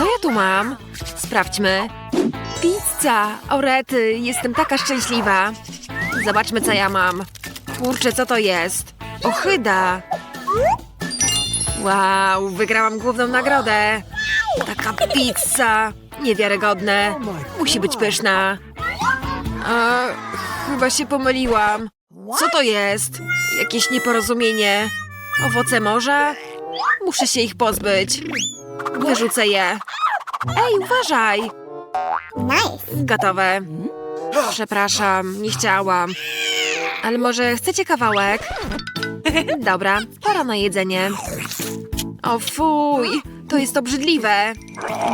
Co ja tu mam? Sprawdźmy. Pizza! Orety, jestem taka szczęśliwa. Zobaczmy, co ja mam. Kurczę, co to jest? Ochyda! Wow, wygrałam główną nagrodę. Taka pizza! Niewiarygodne. Musi być pyszna. A, chyba się pomyliłam. Co to jest? Jakieś nieporozumienie. Owoce morza? Muszę się ich pozbyć. Wyrzucę je. Ej, uważaj! Nice. Gotowe. Przepraszam, nie chciałam. Ale może chcecie kawałek? Dobra, pora na jedzenie. O fuj, to jest obrzydliwe.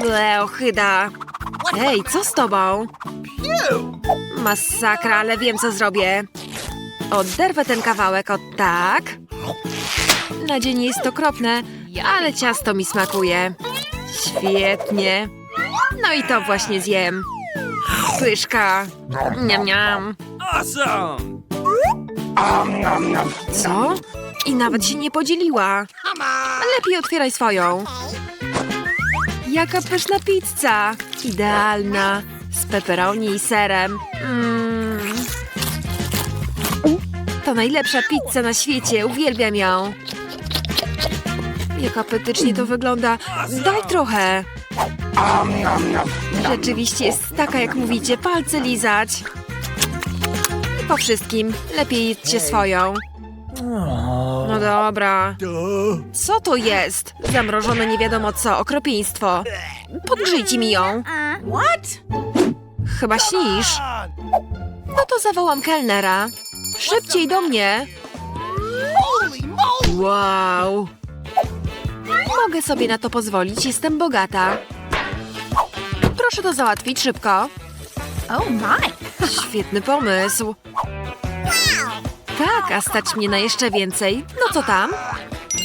Ble, ochyda. Ej, co z tobą? Masakra, ale wiem, co zrobię. Oderwę ten kawałek, o tak. Na dzień jest okropne, ale ciasto mi smakuje. Świetnie. No i to właśnie zjem. Pyszka. Niam, niam. Awesome! Co? I nawet się nie podzieliła. Lepiej otwieraj swoją. Jaka pyszna pizza. Idealna. Z pepperoni i serem. Mm. To najlepsza pizza na świecie. Uwielbiam ją. Jak apetycznie to wygląda. Daj trochę. Rzeczywiście jest taka, jak mówicie. Palce lizać. I po wszystkim. Lepiej jedźcie swoją. No dobra. Co to jest? Zamrożone nie wiadomo co, okropieństwo. Podgrzejcie mi ją. What? Chyba śnisz. No to zawołam kelnera. Szybciej do mnie. Wow. Mogę sobie na to pozwolić, jestem bogata. Proszę to załatwić szybko. Oh my. Świetny pomysł. Tak, a stać mnie na jeszcze więcej. No co tam?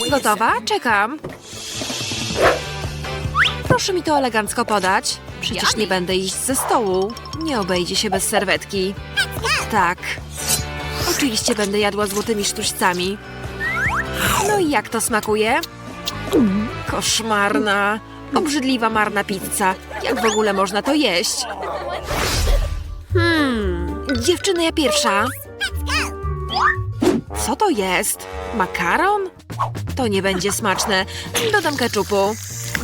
Gotowa? Czekam. Proszę mi to elegancko podać. Przecież nie będę iść ze stołu. Nie obejdzie się bez serwetki. Tak. Oczywiście będę jadła złotymi sztućcami. No i jak to smakuje? Koszmarna. Obrzydliwa marna pizza. Jak w ogóle można to jeść? Hmm, dziewczyny, ja pierwsza. Co to jest? Makaron? To nie będzie smaczne. Dodam keczupu.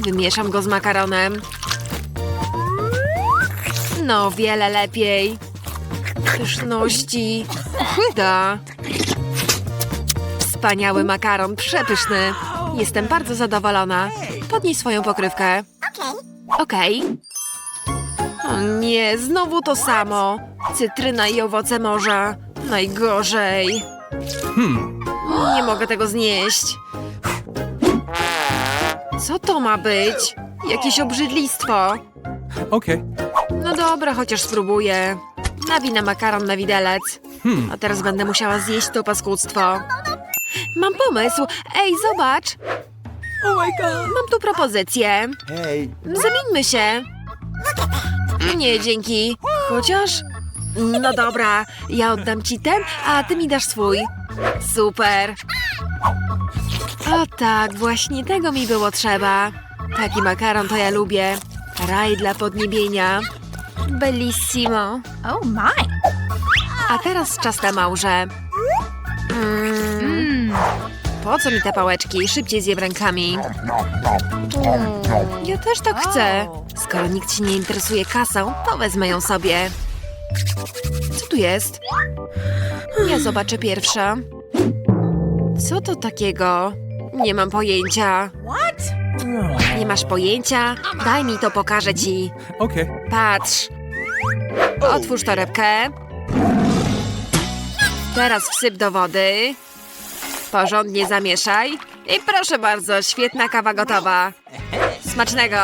Wymieszam go z makaronem. No, wiele lepiej. Pyszności. Chyda. Wspaniały makaron, przepyszny. Jestem bardzo zadowolona. Podnij swoją pokrywkę. Okay. Okej. O nie, znowu to samo. Cytryna i owoce morza. Najgorzej. Nie mogę tego znieść. Co to ma być? Jakieś obrzydlistwo. Okay. No dobra, chociaż spróbuję. Nawinę makaron na widelec. Hmm. A teraz będę musiała zjeść to paskudztwo. Mam pomysł. Ej, zobacz. Oh my god! Mam tu propozycję. Hey. Zamieńmy się. Nie, dzięki. Chociaż... No dobra, ja oddam ci ten, a ty mi dasz swój. Super. O tak, właśnie tego mi było trzeba. Taki makaron to ja lubię. Raj dla podniebienia. Bellissimo. Oh my. A teraz czas na małże. Mm, po co mi te pałeczki? Szybciej zjem rękami. Ja też tak chcę. Skoro nikt się nie interesuje kasą, to wezmę ją sobie. Co tu jest? Ja zobaczę pierwsza. Co to takiego? Nie mam pojęcia. What? Nie masz pojęcia? Daj mi to, pokażę ci. Okay. Patrz. Otwórz torebkę. Teraz wsyp do wody. Porządnie zamieszaj. I proszę bardzo, świetna kawa gotowa. Smacznego.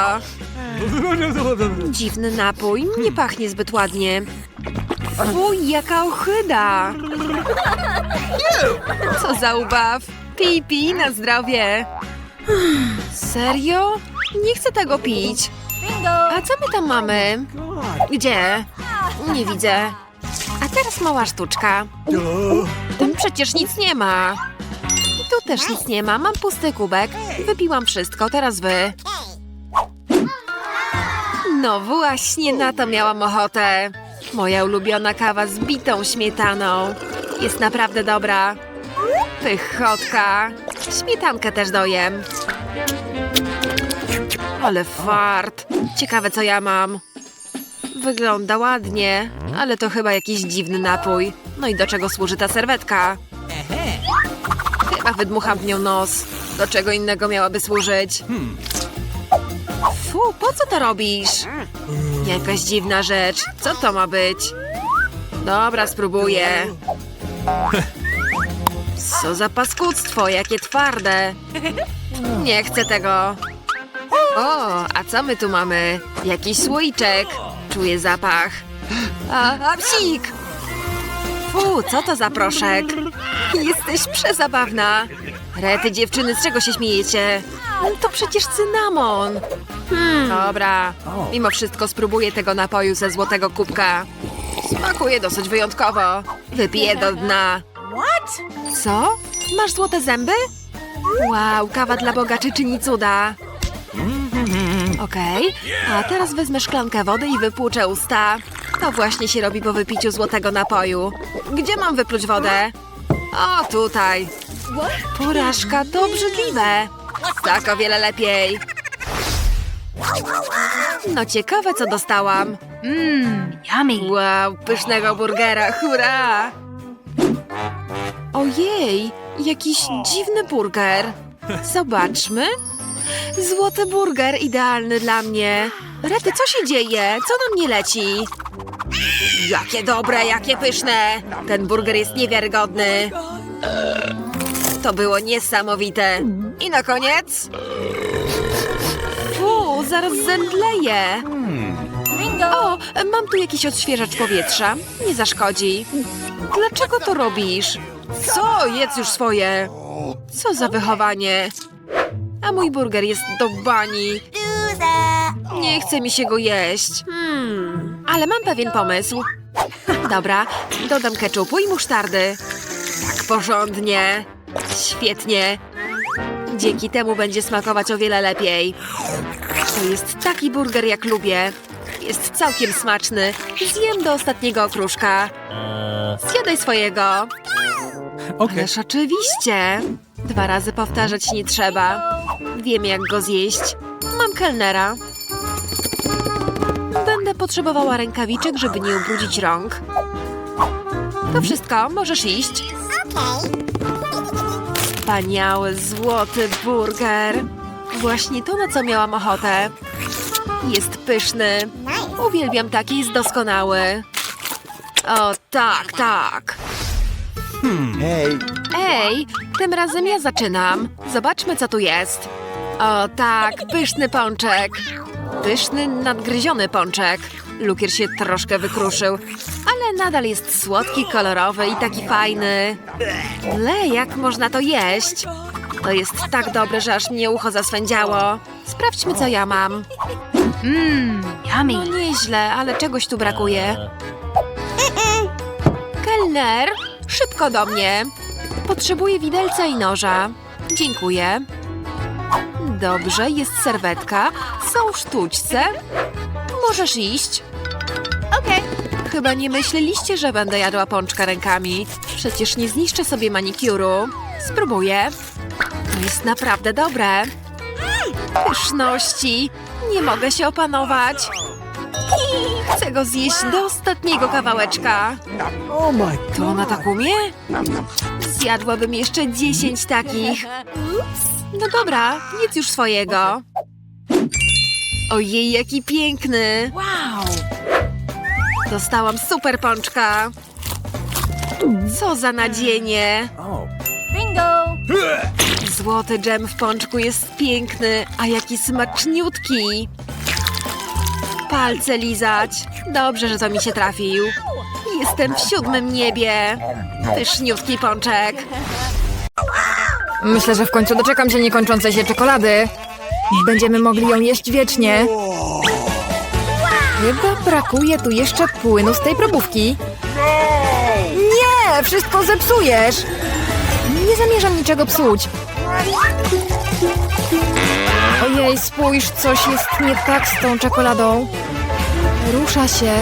Dziwny napój, nie pachnie zbyt ładnie. Fuj, jaka ochyda. Co za ubaw. Pij, pij na zdrowie. Serio? Nie chcę tego pić. A co my tam mamy? Gdzie? Nie widzę. A teraz mała sztuczka. Tam przecież nic nie ma. Też nic nie ma. Mam pusty kubek. Wypiłam wszystko, teraz wy. No właśnie na to miałam ochotę. Moja ulubiona kawa z bitą śmietaną. Jest naprawdę dobra. Pychotka. Śmietankę też dojem. Ale fart. Ciekawe co ja mam. Wygląda ładnie, ale to chyba jakiś dziwny napój. No i do czego służy ta serwetka? Chyba wydmucham w nią nos. Do czego innego miałaby służyć? Fu, po co to robisz? Jakaś dziwna rzecz. Co to ma być? Dobra, spróbuję. Co za paskudztwo, jakie twarde. Nie chcę tego. O, a co my tu mamy? Jakiś słoiczek. Czuję zapach. A, a psik! Fu, co to za proszek? Jesteś przezabawna. Rety, dziewczyny, z czego się śmiejecie? To przecież cynamon. Hmm, dobra. Mimo wszystko spróbuję tego napoju ze złotego kubka. Smakuje dosyć wyjątkowo. Wypiję do dna. What? Co? Masz złote zęby? Wow, kawa dla bogaczy czyni cuda. Okej, a teraz wezmę szklankę wody i wypłuczę usta. To właśnie się robi po wypiciu złotego napoju. Gdzie mam wypluć wodę? O, tutaj. Porażka, to obrzydliwe. Tak o wiele lepiej. No ciekawe, co dostałam. Mmm, yummy. Wow, pysznego burgera, hurra! Ojej, jakiś dziwny burger. Zobaczmy. Złoty burger, idealny dla mnie. Rety, co się dzieje? Co na mnie leci? Jakie dobre, jakie pyszne! Ten burger jest niewiarygodny. To było niesamowite. I na koniec... Fu, zaraz zemdleję. O, mam tu jakiś odświeżacz powietrza. Nie zaszkodzi. Dlaczego to robisz? Co? Jedz już swoje. Co za wychowanie. A mój burger jest do bani. Nie chce mi się go jeść. Hmm, ale mam pewien pomysł. Dobra, dodam keczupu i musztardy. Tak porządnie. Świetnie. Dzięki temu będzie smakować o wiele lepiej. To jest taki burger, jak lubię. Jest całkiem smaczny. Zjem do ostatniego okruszka. Zjadaj swojego. Okay. Ależ oczywiście. Dwa razy powtarzać nie trzeba. Wiem, jak go zjeść. Mam kelnera. Będę potrzebowała rękawiczek, żeby nie ubrudzić rąk. To wszystko, możesz iść. Wspaniały, złoty burger. Właśnie to, na co miałam ochotę. Jest pyszny. Uwielbiam taki, jest doskonały. O, tak, tak. Hey, Ej, tym razem ja zaczynam. Zobaczmy, co tu jest. O, tak, pyszny pączek. Pyszny, nadgryziony pączek. Lukier się troszkę wykruszył, ale nadal jest słodki, kolorowy i taki fajny. Le, jak można to jeść? To jest tak dobre, że aż mnie ucho zaswędziało. Sprawdźmy, co ja mam. Mmm, yummy. No nieźle, ale czegoś tu brakuje. Kelner, szybko do mnie. Potrzebuję widelca i noża. Dziękuję. Dobrze, jest serwetka, są sztućce. Możesz iść. Okay. Chyba nie myśleliście, że będę jadła pączka rękami. Przecież nie zniszczę sobie manikiuru. Spróbuję. To jest naprawdę dobre. Pyszności. Nie mogę się opanować. Chcę go zjeść do ostatniego kawałeczka. oh my To ona tak umie? Zjadłabym jeszcze dziesięć takich. No dobra, jedz już swojego. Ojej, jaki piękny. Wow. Dostałam super pączka. Co za nadzienie. Bingo. Złoty dżem w pączku jest piękny, a jaki smaczniutki. Palce lizać. Dobrze, że to mi się trafił. Jestem w siódmym niebie. Pyszniutki pączek. Myślę, że w końcu doczekam się niekończącej się czekolady. Będziemy mogli ją jeść wiecznie. Chyba brakuje tu jeszcze płynu z tej probówki. Nie! Wszystko zepsujesz! Nie zamierzam niczego psuć. Ojej, spójrz, coś jest nie tak z tą czekoladą. Rusza się.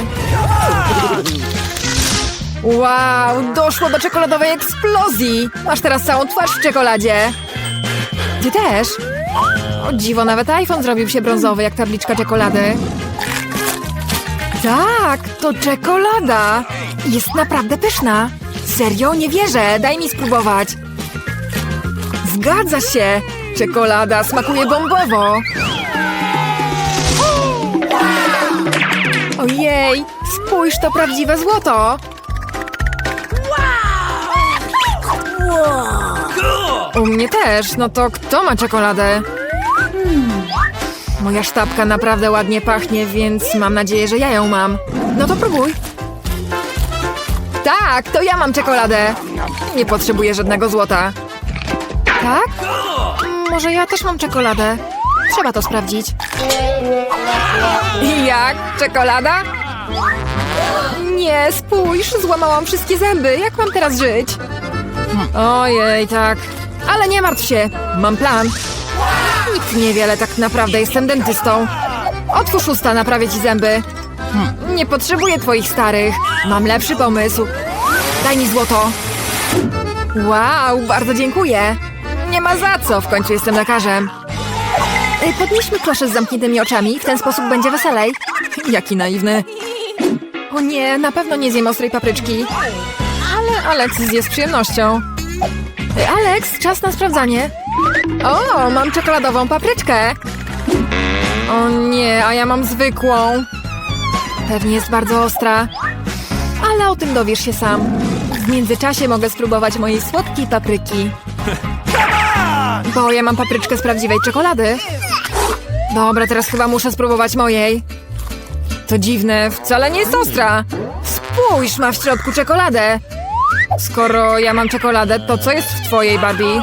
Wow, doszło do czekoladowej eksplozji. Masz teraz całą twarz w czekoladzie. Ty też. O dziwo, nawet iPhone zrobił się brązowy jak tabliczka czekolady. Tak, to czekolada. Jest naprawdę pyszna. Serio? Nie wierzę. Daj mi spróbować. Zgadza się. Czekolada smakuje bombowo. Ojej, spójrz, to prawdziwe złoto. U mnie też. No to kto ma czekoladę? Moja sztabka naprawdę ładnie pachnie, więc mam nadzieję, że ja ją mam. No to próbuj. Tak, to ja mam czekoladę. Nie potrzebuję żadnego złota. Tak? Może ja też mam czekoladę. Trzeba to sprawdzić. Jak? Czekolada? Nie, spójrz, złamałam wszystkie zęby. Jak mam teraz żyć? Ojej, tak. Ale nie martw się, mam plan. Nikt nie wie, ale tak naprawdę jestem dentystą. Otwórz usta, naprawię ci zęby. Nie potrzebuję twoich starych. Mam lepszy pomysł. Daj mi złoto. Wow, bardzo dziękuję. Nie ma za co, w końcu jestem lekarzem. Y, Podnieśmy klosze z zamkniętymi oczami, w ten sposób będzie weselej. Jaki naiwny. O nie, na pewno nie zjem ostrej papryczki. Ale Alex zje z przyjemnością. Alex, czas na sprawdzanie. O, mam czekoladową papryczkę. O nie, a ja mam zwykłą. Pewnie jest bardzo ostra. Ale o tym dowiesz się sam. W międzyczasie mogę spróbować mojej słodkiej papryki. Bo ja mam papryczkę z prawdziwej czekolady. Dobra, teraz chyba muszę spróbować mojej. To dziwne, wcale nie jest ostra. Spójrz, ma w środku czekoladę. Skoro ja mam czekoladę, to co jest w twojej, Barbie?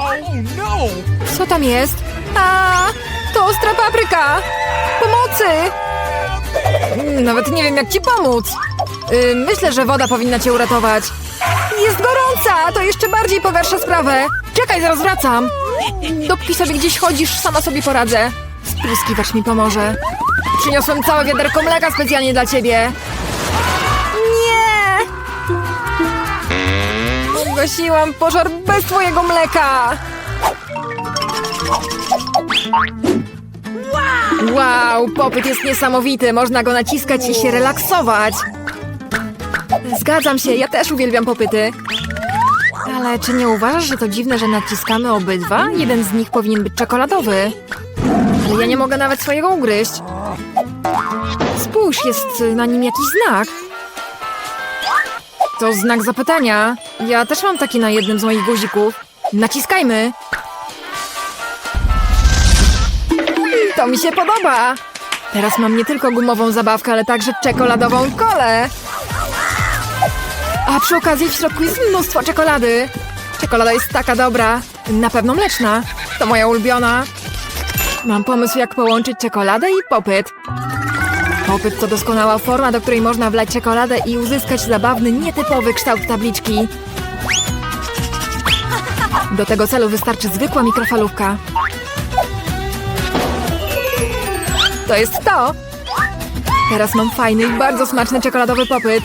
Co tam jest? A, to ostra papryka! Pomocy! Nawet nie wiem, jak ci pomóc. Y, myślę, że woda powinna cię uratować. Jest gorąca! To jeszcze bardziej pogarsza sprawę. Czekaj, zaraz wracam. Dopóki sobie gdzieś chodzisz, sama sobie poradzę. Spryskiwacz mi pomoże. Przyniosłem całe wiaderko mleka specjalnie dla ciebie. Ugasiłam pożar bez twojego mleka! Wow, popyt jest niesamowity. Można go naciskać i się relaksować. Zgadzam się, ja też uwielbiam popyty. Ale czy nie uważasz, że to dziwne, że naciskamy obydwa? Jeden z nich powinien być czekoladowy. Ale ja nie mogę nawet swojego ugryźć. Spójrz, jest na nim jakiś znak. To znak zapytania. Ja też mam taki na jednym z moich guzików. Naciskajmy. To mi się podoba. Teraz mam nie tylko gumową zabawkę, ale także czekoladową kolę. A przy okazji w środku jest mnóstwo czekolady. Czekolada jest taka dobra. Na pewno mleczna. To moja ulubiona. Mam pomysł, jak połączyć czekoladę i popyt. Popyt to doskonała forma, do której można wlać czekoladę i uzyskać zabawny, nietypowy kształt tabliczki. Do tego celu wystarczy zwykła mikrofalówka. To jest to! Teraz mam fajny i bardzo smaczny czekoladowy popyt.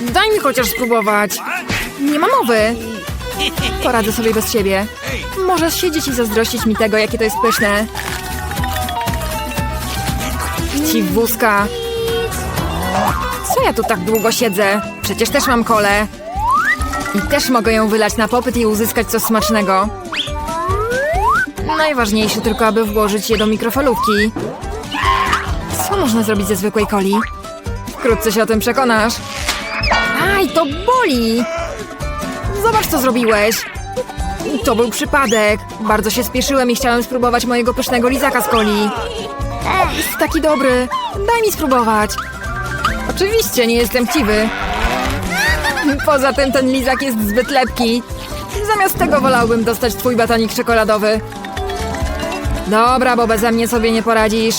Daj mi chociaż spróbować. Nie ma mowy. Poradzę sobie bez ciebie. Możesz siedzieć i zazdrościć mi tego, jakie to jest pyszne. Ci wózka. Co ja tu tak długo siedzę? Przecież też mam kolę. I też mogę ją wylać na popyt i uzyskać coś smacznego. Najważniejsze tylko, aby włożyć je do mikrofalówki. Co można zrobić ze zwykłej coli? Wkrótce się o tym przekonasz. Aj, to boli! Zobacz, co zrobiłeś. To był przypadek. Bardzo się spieszyłem i chciałem spróbować mojego pysznego lizaka z coli. Jest taki dobry. Daj mi spróbować. Oczywiście, nie jestem chciwy. Poza tym ten lizak jest zbyt lepki. Zamiast tego wolałbym dostać twój batonik czekoladowy. Dobra, bo beze mnie sobie nie poradzisz.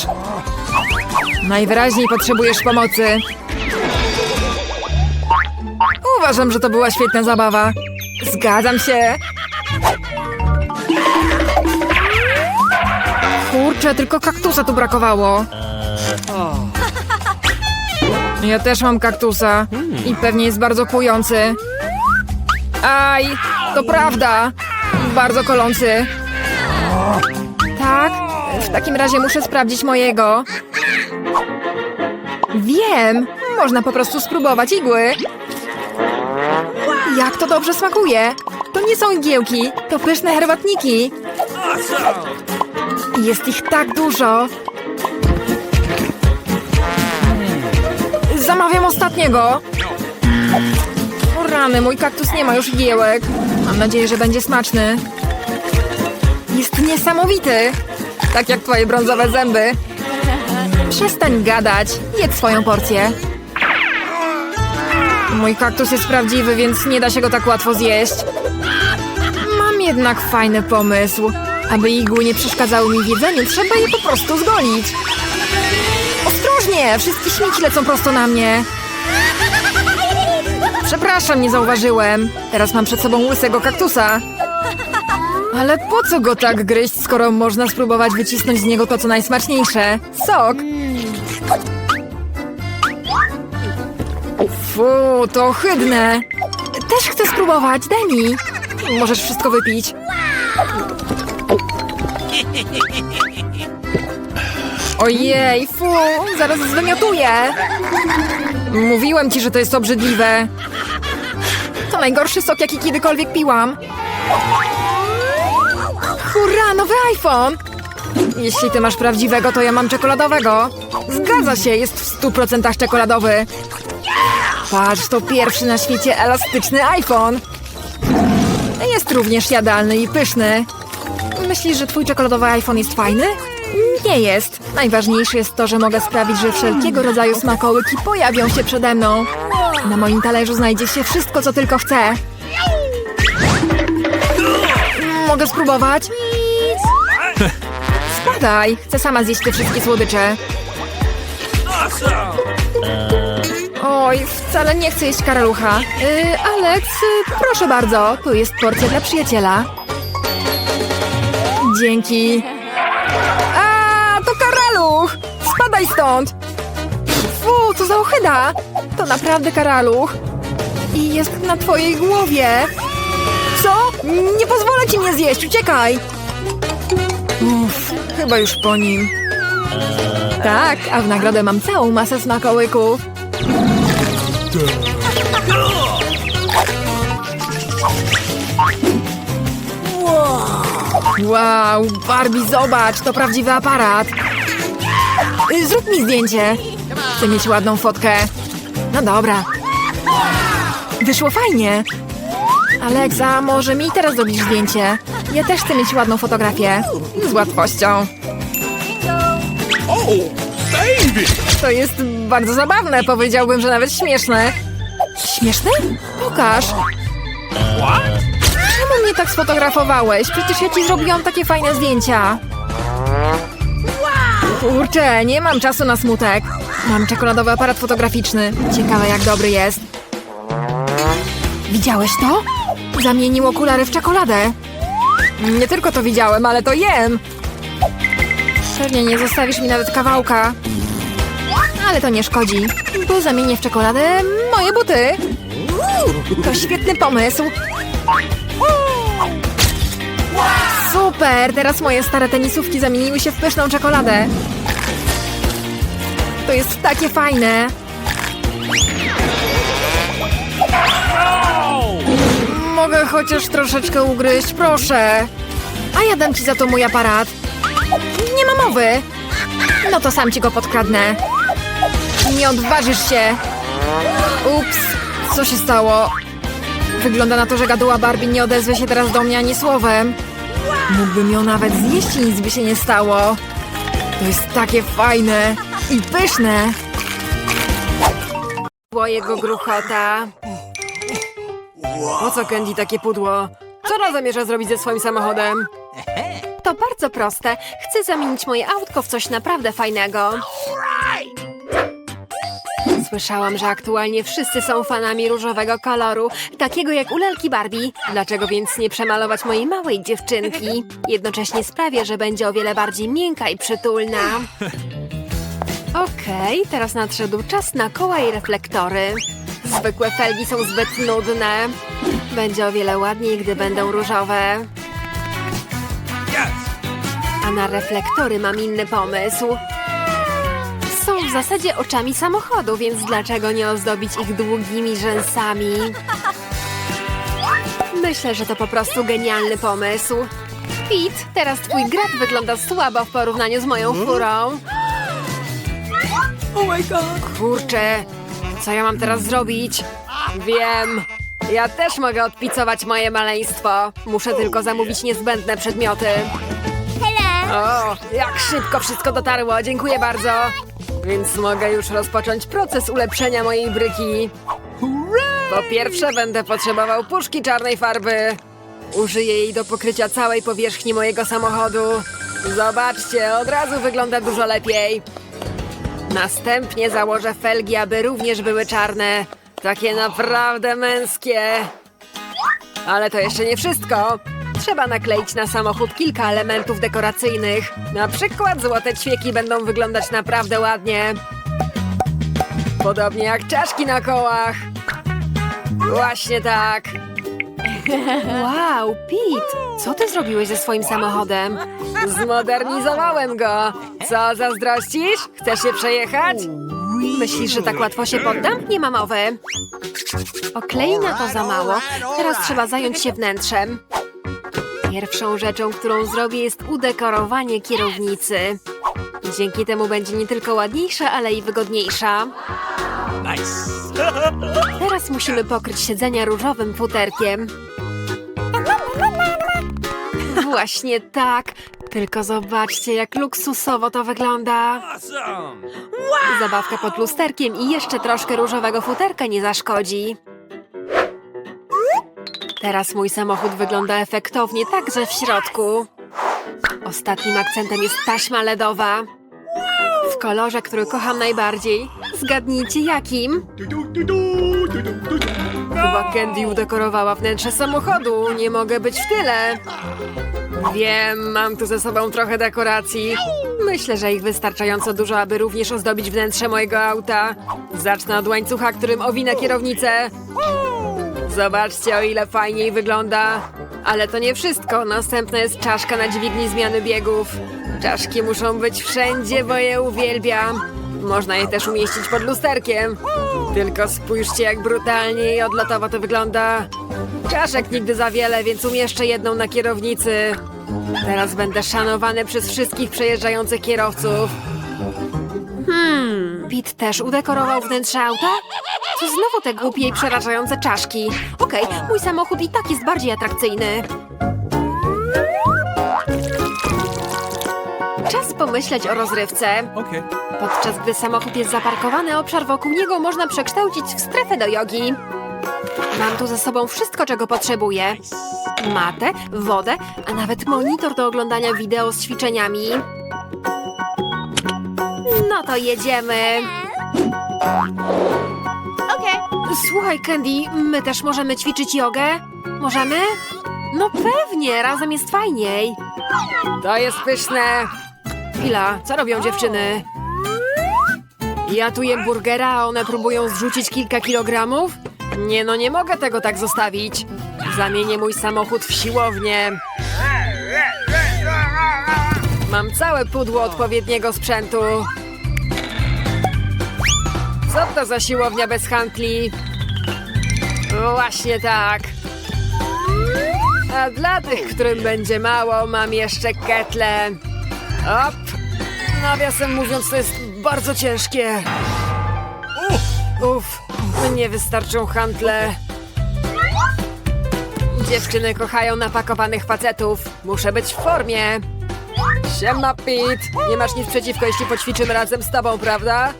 Najwyraźniej potrzebujesz pomocy. Uważam, że to była świetna zabawa. Zgadzam się. Kurczę, tylko kaktusa tu brakowało. Ja też mam kaktusa i pewnie jest bardzo kłujący. Aj, to prawda. Bardzo kolący. Tak? W takim razie muszę sprawdzić mojego. Wiem! Można po prostu spróbować igły. Jak to dobrze smakuje! To nie są igiełki, to pyszne herbatniki. Jest ich tak dużo. Zamawiam ostatniego. O rany, mój kaktus nie ma już igiełek. Mam nadzieję, że będzie smaczny. Jest niesamowity. Tak jak twoje brązowe zęby. Przestań gadać. Jedz swoją porcję. Mój kaktus jest prawdziwy, więc nie da się go tak łatwo zjeść. Mam jednak fajny pomysł. Aby igły nie przeszkadzały mi w jedzeniu, trzeba je po prostu zgolić. Ostrożnie! Wszystkie śmieci lecą prosto na mnie. Przepraszam, nie zauważyłem. Teraz mam przed sobą łysego kaktusa. Ale po co go tak gryźć, skoro można spróbować wycisnąć z niego to, co najsmaczniejsze? Sok! Fu, to ohydne! Też chcę spróbować, daj mi! Możesz wszystko wypić. Ojej, fu, zaraz zwymiotuję! Mówiłem ci, że to jest obrzydliwe. To najgorszy sok, jaki kiedykolwiek piłam. Hurra, nowy iPhone! Jeśli ty masz prawdziwego, to ja mam czekoladowego. Zgadza się, jest w stu procentach czekoladowy. Patrz, to pierwszy na świecie elastyczny iPhone. Jest również jadalny i pyszny. Myślisz, że twój czekoladowy iPhone jest fajny? Nie jest. Najważniejsze jest to, że mogę sprawić, że wszelkiego rodzaju smakołyki pojawią się przede mną. Na moim talerzu znajdzie się wszystko, co tylko chcę. Mogę spróbować? Spadaj! Chcę sama zjeść te wszystkie słodycze. Oj, wcale nie chcę jeść karalucha. Yy, Alex, y, proszę bardzo, tu jest porcja dla przyjaciela. Dzięki. A, to karaluch! Spadaj stąd! Fu, co za ochyda! To naprawdę karaluch. I jest na twojej głowie. Co? Nie pozwolę ci mnie zjeść, uciekaj! Uff, chyba już po nim. Tak, a w nagrodę mam całą masę smakołyków. Wow, Barbie, zobacz, to prawdziwy aparat. Y, Zrób mi zdjęcie. Chcę mieć ładną fotkę. No dobra. Wyszło fajnie. Aleksa, może mi teraz zrobisz zdjęcie? Ja też chcę mieć ładną fotografię. Z łatwością. To jest bardzo zabawne, powiedziałbym, że nawet śmieszne. Śmieszne? Pokaż. Czemu mnie tak sfotografowałeś? Przecież ja ci zrobiłam takie fajne zdjęcia. Kurczę, nie mam czasu na smutek. Mam czekoladowy aparat fotograficzny. Ciekawe, jak dobry jest. Widziałeś to? Zamienił okulary w czekoladę. Nie tylko to widziałem, ale to jem. Pewnie nie zostawisz mi nawet kawałka. Ale to nie szkodzi, bo zamienię w czekoladę moje buty. To świetny pomysł. Super! Teraz moje stare tenisówki zamieniły się w pyszną czekoladę. To jest takie fajne. Mogę chociaż troszeczkę ugryźć, proszę. A ja dam ci za to mój aparat. Nie ma mowy. No to sam ci go podkradnę. Nie odważysz się. Ups, co się stało? Wygląda na to, że gaduła Barbie nie odezwie się teraz do mnie ani słowem. Mógłbym ją nawet zjeść i nic by się nie stało. To jest takie fajne i pyszne. Było jego gruchota. Po co Candy takie pudło? Co ona zamierza zrobić ze swoim samochodem? To bardzo proste. Chcę zamienić moje autko w coś naprawdę fajnego. Słyszałam, że aktualnie wszyscy są fanami różowego koloru, takiego jak u lalki Barbie. Dlaczego więc nie przemalować mojej małej dziewczynki? Jednocześnie sprawię, że będzie o wiele bardziej miękka i przytulna. Okej, teraz nadszedł czas na koła i reflektory. Zwykłe felgi są zbyt nudne. Będzie o wiele ładniej, gdy będą różowe. A na reflektory mam inny pomysł. W zasadzie oczami samochodu, więc dlaczego nie ozdobić ich długimi rzęsami? Myślę, że to po prostu genialny pomysł. Pete, teraz twój grat wygląda słabo w porównaniu z moją furą. Oh my god. Kurczę, co ja mam teraz zrobić? Wiem. Ja też mogę odpicować moje maleństwo. Muszę tylko zamówić niezbędne przedmioty. O, jak szybko wszystko dotarło, dziękuję bardzo. Więc mogę już rozpocząć proces ulepszenia mojej bryki. Po pierwsze będę potrzebował puszki czarnej farby. Użyję jej do pokrycia całej powierzchni mojego samochodu. Zobaczcie, od razu wygląda dużo lepiej. Następnie założę felgi, aby również były czarne. Takie naprawdę męskie. Ale to jeszcze nie wszystko. Trzeba nakleić na samochód kilka elementów dekoracyjnych. Na przykład złote ćwieki będą wyglądać naprawdę ładnie. Podobnie jak czaszki na kołach. Właśnie tak. Wow, Pete, co ty zrobiłeś ze swoim samochodem? Zmodernizowałem go. Co, zazdrościsz? Chcesz się przejechać? Myślisz, że tak łatwo się poddam? Nie ma mowy. Oklei na to za mało. Teraz trzeba zająć się wnętrzem. Pierwszą rzeczą, którą zrobię, jest udekorowanie kierownicy. Dzięki temu będzie nie tylko ładniejsza, ale i wygodniejsza. Nice. Teraz musimy pokryć siedzenia różowym futerkiem. Właśnie tak. Tylko zobaczcie, jak luksusowo to wygląda. Zabawka pod lusterkiem i jeszcze troszkę różowego futerka nie zaszkodzi. Teraz mój samochód wygląda efektownie, także w środku. Ostatnim akcentem jest taśma LEDowa. W kolorze, który kocham najbardziej. Zgadnijcie jakim? Chyba Candy udekorowała wnętrze samochodu. Nie mogę być w tyle. Wiem, mam tu ze sobą trochę dekoracji. Myślę, że ich wystarczająco dużo, aby również ozdobić wnętrze mojego auta. Zacznę od łańcucha, którym owinę kierownicę. Zobaczcie, o ile fajniej wygląda. Ale to nie wszystko. Następna jest czaszka na dźwigni zmiany biegów. Czaszki muszą być wszędzie, bo je uwielbiam. Można je też umieścić pod lusterkiem. Tylko spójrzcie, jak brutalnie i odlotowo to wygląda. Czaszek nigdy za wiele, więc umieszczę jedną na kierownicy. Teraz będę szanowany przez wszystkich przejeżdżających kierowców. Pete też udekorował wnętrze auta? To znowu te głupie i przerażające czaszki. Okej, mój samochód i tak jest bardziej atrakcyjny. Czas pomyśleć o rozrywce. Okay. Podczas gdy samochód jest zaparkowany, obszar wokół niego można przekształcić w strefę do jogi. Mam tu ze sobą wszystko, czego potrzebuję. Matę, wodę, a nawet monitor do oglądania wideo z ćwiczeniami. No to jedziemy. Okay. Słuchaj, Candy, my też możemy ćwiczyć jogę? Możemy? No pewnie, razem jest fajniej. To jest pyszne. Chwila, co robią dziewczyny? Ja tu jem burgera, a one próbują zrzucić kilka kilogramów? Nie no, nie mogę tego tak zostawić. Zamienię mój samochód w siłownię. Mam całe pudło odpowiedniego sprzętu. To za siłownia bez handli? Właśnie tak. A dla tych, którym będzie mało, mam jeszcze ketle. Op! Nawiasem mówiąc, to jest bardzo ciężkie. Uff, nie wystarczą handle. Dziewczyny kochają napakowanych facetów. Muszę być w formie. Siema, Pete. Nie masz nic przeciwko, jeśli poćwiczymy razem z tobą, prawda?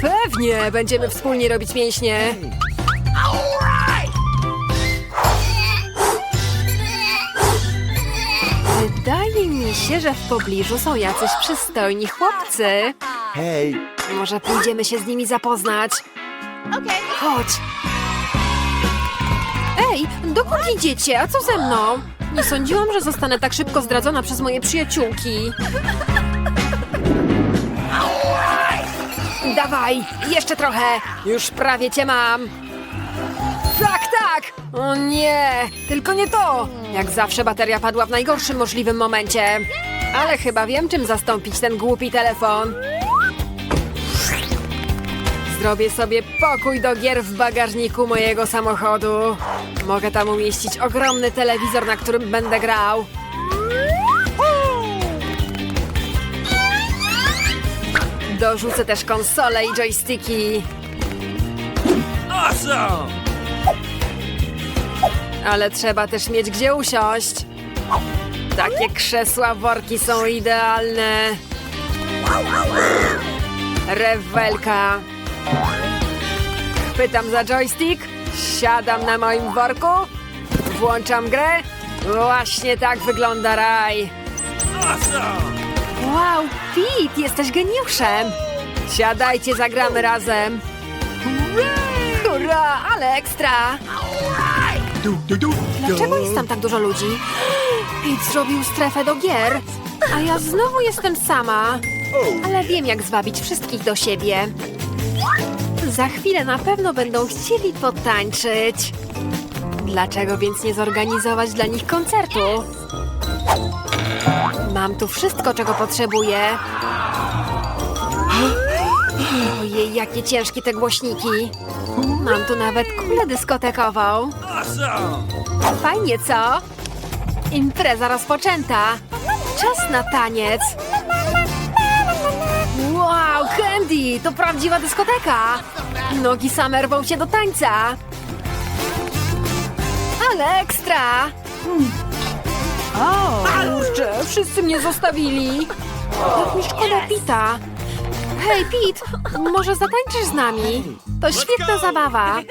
Pewnie, będziemy wspólnie robić mięśnie. Wydaje mi się, że w pobliżu są jacyś przystojni chłopcy. Hej, Może pójdziemy się z nimi zapoznać. Okay. Chodź. Ej, dokąd idziecie? A co ze mną? Nie sądziłam, że zostanę tak szybko zdradzona przez moje przyjaciółki. Dawaj, jeszcze trochę. Już prawie cię mam. Tak, tak! O nie, tylko nie to! Jak zawsze bateria padła w najgorszym możliwym momencie. Ale chyba wiem, czym zastąpić ten głupi telefon. Zrobię sobie pokój do gier w bagażniku mojego samochodu. Mogę tam umieścić ogromny telewizor, na którym będę grał. Dorzucę też konsole i joysticki. Awesome! Ale trzeba też mieć gdzie usiąść. Takie krzesła worki są idealne. Rewelka. Pytam za joystick, siadam na moim worku, włączam grę. Właśnie tak wygląda raj. Awesome! Wow, Pete, jesteś geniuszem. Siadajcie, zagramy razem. Hurra, ale ekstra. Dlaczego jest tam tak dużo ludzi? Pete zrobił strefę do gier, a ja znowu jestem sama. Ale wiem, jak zwabić wszystkich do siebie. Za chwilę na pewno będą chcieli potańczyć. Dlaczego więc nie zorganizować dla nich koncertu? Mam tu wszystko, czego potrzebuję. Ojej, jakie ciężkie te głośniki. Mam tu nawet kulę dyskotekową. Fajnie, co? Impreza rozpoczęta. Czas na taniec. Wow, Candy, to prawdziwa dyskoteka. Nogi same rwą się do tańca. Ale ekstra. Kurczę, wszyscy mnie zostawili. Jak mi szkoda Pita. Hej, Pit, może zatańczysz z nami? To świetna zabawa.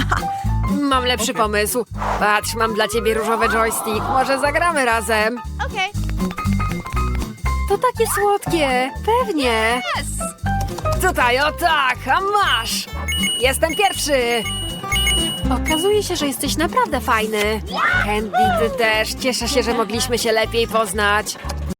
Mam lepszy pomysł. Patrz, mam dla ciebie różowy joystick. Może zagramy razem? Okay. To takie słodkie. Pewnie. Tutaj, o tak, a masz. Jestem pierwszy. Okazuje się, że jesteś naprawdę fajny. Candy, ty też. Cieszę się, że mogliśmy się lepiej poznać.